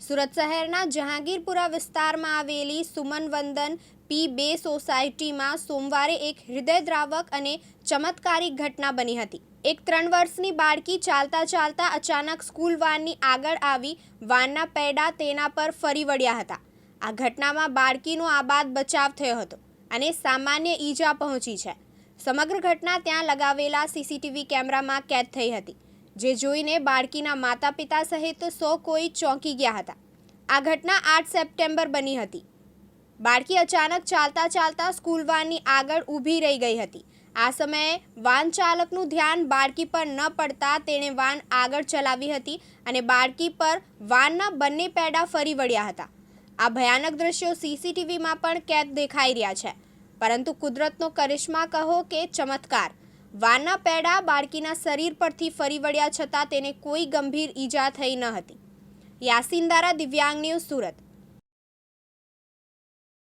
સુરત શહેરના જહાંગીરપુરા વિસ્તારમાં આવેલી સુમનવંદન પી બે સોસાયટીમાં સોમવારે એક હૃદયદ્રાવક અને ચમત્કારિક ઘટના બની હતી. એક ત્રણ વર્ષની બાળકી ચાલતા ચાલતા અચાનક સ્કૂલ વાનની આગળ આવી, વાનના પૈડા તેના પર ફરી વળ્યા હતા. આ ઘટનામાં બાળકીનો આબાદ બચાવ થયો હતો અને સામાન્ય ઈજા પહોંચી છે. સમગ્ર ઘટના ત્યાં લગાવેલા સીસીટીવી કેમેરામાં કેદ થઈ હતી. જે જોઈને બાળકીના માતા પિતા સહિત સો કોઈ ચોંકી ગયા હતા. આ ઘટના આઠ સપ્ટેમ્બર બની હતી. બાળકી અચાનક ચાલતા ચાલતા સ્કૂલ વાનની આગળ ઊભી રહી ગઈ હતી. આ સમયે વાન ચાલકનું ધ્યાન બાળકી પર ન પડતા તેણે વાન આગળ ચલાવી હતી અને બાળકી પર વાનના બંને પેડા ફરી વળ્યા હતા. આ ભયાનક દ્રશ્યો સીસીટીવીમાં પણ કેદ દેખાઈ રહ્યા છે. પરંતુ કુદરતનો કરિશ્મા કહો કે ચમત્કાર. વાનના પેડા બાળકીના શરીર પરથી ફરી વળ્યા છતાં તેને કોઈ ગંભીર ઈજા થઈ ન હતી. યાસીન દારા દિવ્યાંગ ન્યૂઝ સુરત.